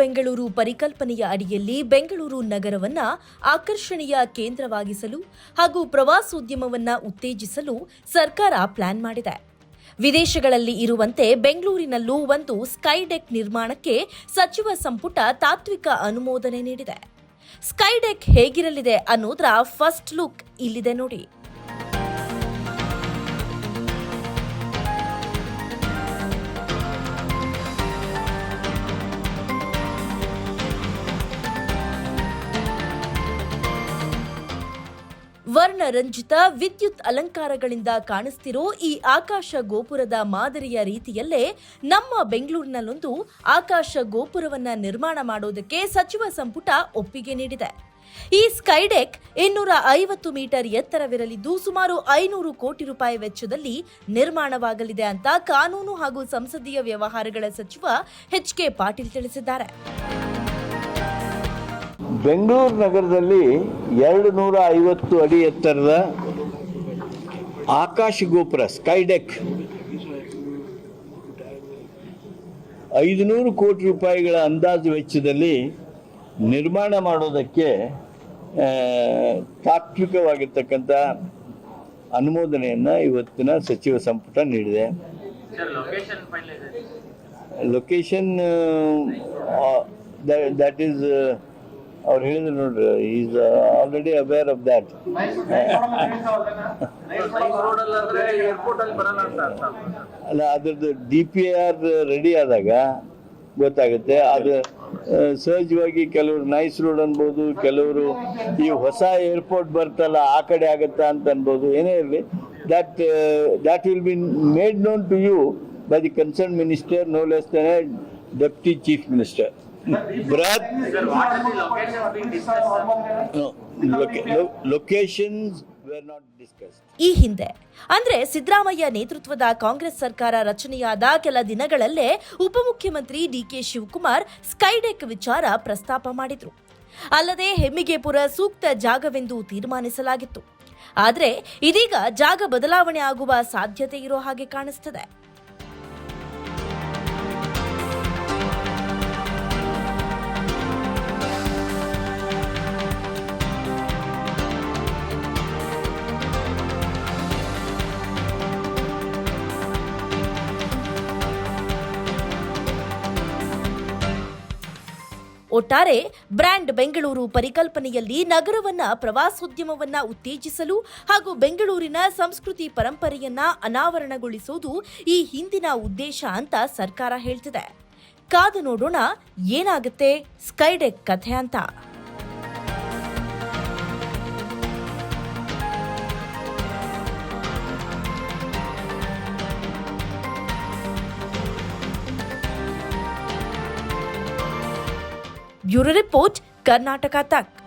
ಬೆಂಗಳೂರು ಪರಿಕಲ್ಪನೆಯ ಅಡಿಯಲ್ಲಿ ಬೆಂಗಳೂರು ನಗರವನ್ನ ಆಕರ್ಷಣೀಯ ಕೇಂದ್ರವಾಗಿಸಲು ಹಾಗೂ ಪ್ರವಾಸೋದ್ಯಮವನ್ನ ಉತ್ತೇಜಿಸಲು ಸರ್ಕಾರ ಪ್ಲಾನ್ ಮಾಡಿದೆ. ವಿದೇಶಗಳಲ್ಲಿ ಇರುವಂತೆ ಬೆಂಗಳೂರಿನಲ್ಲೂ ಒಂದು ಸ್ಕೈಡೆಕ್ ನಿರ್ಮಾಣಕ್ಕೆ ಸಚಿವ ಸಂಪುಟ ತಾತ್ವಿಕ ಅನುಮೋದನೆ ನೀಡಿದೆ. ಸ್ಕೈಡೆಕ್ ಹೇಗಿರಲಿದೆ ಅನ್ನೋದರ ಫಸ್ಟ್ ಲುಕ್ ಇಲ್ಲಿದೆ ನೋಡಿ. ವರ್ಣರಂಜಿತ ವಿದ್ಯುತ್ ಅಲಂಕಾರಗಳಿಂದ ಕಾಣಿಸ್ತಿರೋ ಈ ಆಕಾಶ ಗೋಪುರದ ಮಾದರಿಯ ರೀತಿಯಲ್ಲೇ ನಮ್ಮ ಬೆಂಗಳೂರಿನಲ್ಲೊಂದು ಆಕಾಶ ಗೋಪುರವನ್ನ ನಿರ್ಮಾಣ ಮಾಡೋದಕ್ಕೆ ಸಚಿವ ಸಂಪುಟ ಒಪ್ಪಿಗೆ ನೀಡಿದೆ. ಈ ಸ್ಕೈಡೆಕ್ ಇನ್ನೂರ ಐವತ್ತು ಮೀಟರ್ ಎತ್ತರವಿರಲಿದ್ದು ಸುಮಾರು ಐನೂರು ಕೋಟಿ ರೂಪಾಯಿ ವೆಚ್ಚದಲ್ಲಿ ನಿರ್ಮಾಣವಾಗಲಿದೆ ಅಂತ ಕಾನೂನು ಹಾಗೂ ಸಂಸದೀಯ ವ್ಯವಹಾರಗಳ ಸಚಿವ ಎಚ್ ಕೆ ಪಾಟೀಲ್ ತಿಳಿಸಿದ್ದಾರೆ. ಬೆಂಗಳೂರು ನಗರದಲ್ಲಿ ಎರಡು ನೂರ ಐವತ್ತು ಅಡಿ ಎತ್ತರದ ಆಕಾಶ ಗೋಪುರ ಸ್ಕೈಡೆಕ್. ಐದುನೂರು ಕೋಟಿ ರೂಪಾಯಿಗಳ ಅಂದಾಜು ವೆಚ್ಚದಲ್ಲಿ ನಿರ್ಮಾಣ ಮಾಡೋದಕ್ಕೆ ತಾತ್ವಿಕವಾಗಿರ್ತಕ್ಕಂಥ ಅನುಮೋದನೆಯನ್ನು ಇವತ್ತಿನ ಸಚಿವ ಸಂಪುಟ ನೀಡಿದೆ. ಲೊಕೇಶನ್ ದಟ್ ಈಸ್ ಅವ್ರು ಹೇಳಿದ್ರು ನೋಡ್ರಿ is already aware of that road ಅಲ್ಲಾದ್ರೆ airport ಅಲ್ಲಿ ಅದ್ರದ್ದು ಡಿ ಪಿ ಆರ್ ರೆಡಿ ಆದಾಗ ಗೊತ್ತಾಗುತ್ತೆ. ಅದು ಸಹಜವಾಗಿ ಕೆಲವರು ನೈಸ್ ರೋಡ್ ಅನ್ಬೋದು ಕೆಲವರು ಈ ಹೊಸ ಏರ್ಪೋರ್ಟ್ ಬರ್ತಲ್ಲ ಆ ಕಡೆ ಆಗುತ್ತಾ ಅಂತ ಅನ್ಬೋದು ಏನೇ ಇರಲಿ that that will be made known to you by the concern minister no less than deputy chief minister ಬೃಹತ್ ಸರ್ ಡಿಸ್ಕಸ್ಡ್ ಈ ಹಿಂದೆ ಅಂದ್ರೆ ಸಿದ್ದರಾಮಯ್ಯ ನೇತೃತ್ವದ ಕಾಂಗ್ರೆಸ್ ಸರ್ಕಾರ ರಚನೆಯಾದ ಕೆಲ ದಿನಗಳಲ್ಲೇ ಉಪಮುಖ್ಯಮಂತ್ರಿ ಡಿಕೆ ಶಿವಕುಮಾರ್ ಸ್ಕೈಡೆಕ್ ವಿಚಾರ ಪ್ರಸ್ತಾಪ ಮಾಡಿದ್ರು. ಅಲ್ಲದೆ ಹೆಮ್ಮಿಗೆಪುರ ಸೂಕ್ತ ಜಾಗವೆಂದು ತೀರ್ಮಾನಿಸಲಾಗಿತ್ತು. ಆದರೆ ಇದೀಗ ಜಾಗ ಬದಲಾವಣೆ ಆಗುವ ಸಾಧ್ಯತೆ ಇರೋ ಹಾಗೆ ಕಾಣಿಸ್ತದೆ. ಒಟ್ಟಾರೆ ಬ್ರ್ಯಾಂಡ್ ಬೆಂಗಳೂರು ಪರಿಕಲ್ಪನೆಯಲ್ಲಿ ನಗರವನ್ನ, ಪ್ರವಾಸೋದ್ಯಮವನ್ನ ಉತ್ತೇಜಿಸಲು ಹಾಗೂ ಬೆಂಗಳೂರಿನ ಸಂಸ್ಕೃತಿ ಪರಂಪರೆಯನ್ನ ಅನಾವರಣಗೊಳಿಸುವುದು ಈ ಹಿಂದಿನ ಉದ್ದೇಶ ಅಂತ ಸರ್ಕಾರ ಹೇಳ್ತಿದೆ. ಕಾದು ನೋಡೋಣ ಏನಾಗುತ್ತೆ? ಸ್ಕೈಡೆಕ್ ಕಥೆ ಅಂತ. ब्यूरो रिपोर्ट कर्नाटका तक।